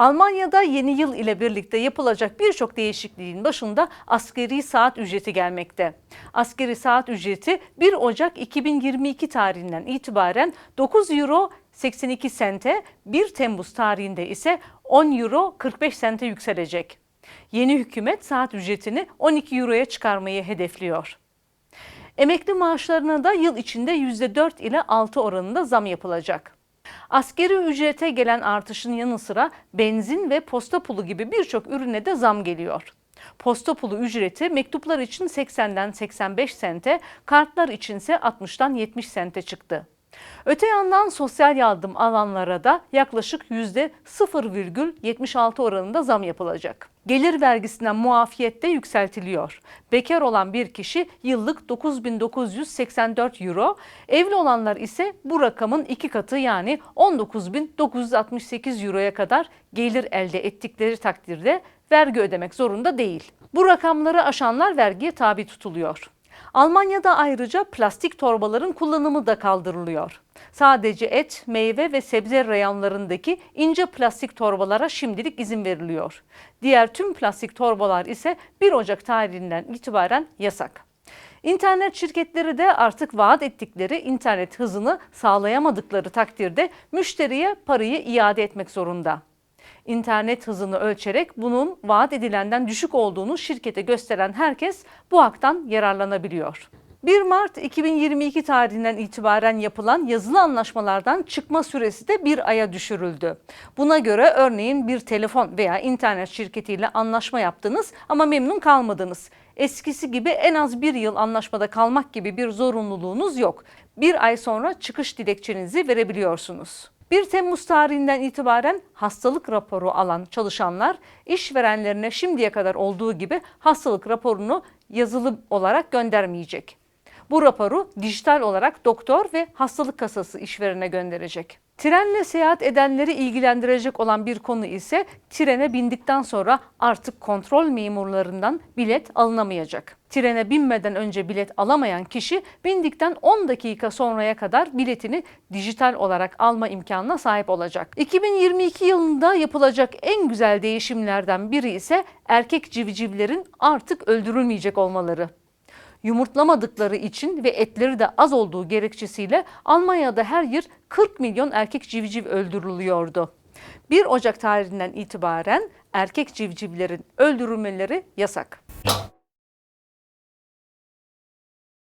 Almanya'da yeni yıl ile birlikte yapılacak birçok değişikliğin başında askeri saat ücreti gelmekte. Askeri saat ücreti 1 Ocak 2022 tarihinden itibaren 9 euro 82 sente, 1 Temmuz tarihinde ise 10 euro 45 sente yükselecek. Yeni hükümet saat ücretini 12 euroya çıkarmayı hedefliyor. Emekli maaşlarına da yıl içinde %4 ile 6 oranında zam yapılacak. Askeri ücrete gelen artışın yanı sıra benzin ve posta pulu gibi birçok ürüne de zam geliyor. Posta pulu ücreti mektuplar için 80'den 85 sente, kartlar içinse 60'tan 70 sente çıktı. Öte yandan sosyal yardım alanlara da yaklaşık %0,76 oranında zam yapılacak. Gelir vergisinden muafiyet de yükseltiliyor. Bekar olan bir kişi yıllık 9984 euro, evli olanlar ise bu rakamın iki katı yani 19968 euroya kadar gelir elde ettikleri takdirde vergi ödemek zorunda değil. Bu rakamları aşanlar vergiye tabi tutuluyor. Almanya'da ayrıca plastik torbaların kullanımı da kaldırılıyor. Sadece et, meyve ve sebze reyonlarındaki ince plastik torbalara şimdilik izin veriliyor. Diğer tüm plastik torbalar ise 1 Ocak tarihinden itibaren yasak. İnternet şirketleri de artık vaat ettikleri internet hızını sağlayamadıkları takdirde müşteriye parayı iade etmek zorunda. İnternet hızını ölçerek bunun vaat edilenden düşük olduğunu şirkete gösteren herkes bu haktan yararlanabiliyor. 1 Mart 2022 tarihinden itibaren yapılan yazılı anlaşmalardan çıkma süresi de bir aya düşürüldü. Buna göre örneğin bir telefon veya internet şirketiyle anlaşma yaptınız ama memnun kalmadınız. Eskisi gibi en az bir yıl anlaşmada kalmak gibi bir zorunluluğunuz yok. Bir ay sonra çıkış dilekçenizi verebiliyorsunuz. 1 Temmuz tarihinden itibaren hastalık raporu alan çalışanlar işverenlerine şimdiye kadar olduğu gibi hastalık raporunu yazılı olarak göndermeyecek. Bu raporu dijital olarak doktor ve hastalık kasası işverene gönderecek. Trenle seyahat edenleri ilgilendirecek olan bir konu ise trene bindikten sonra artık kontrol memurlarından bilet alınamayacak. Trene binmeden önce bilet alamayan kişi bindikten 10 dakika sonraya kadar biletini dijital olarak alma imkanına sahip olacak. 2022 yılında yapılacak en güzel değişimlerden biri ise erkek civcivlerin artık öldürülmeyecek olmaları yumurtlamadıkları için ve etleri de az olduğu gerekçesiyle Almanya'da her yıl 40 milyon erkek civciv öldürülüyordu. 1 Ocak tarihinden itibaren erkek civcivlerin öldürülmeleri yasak.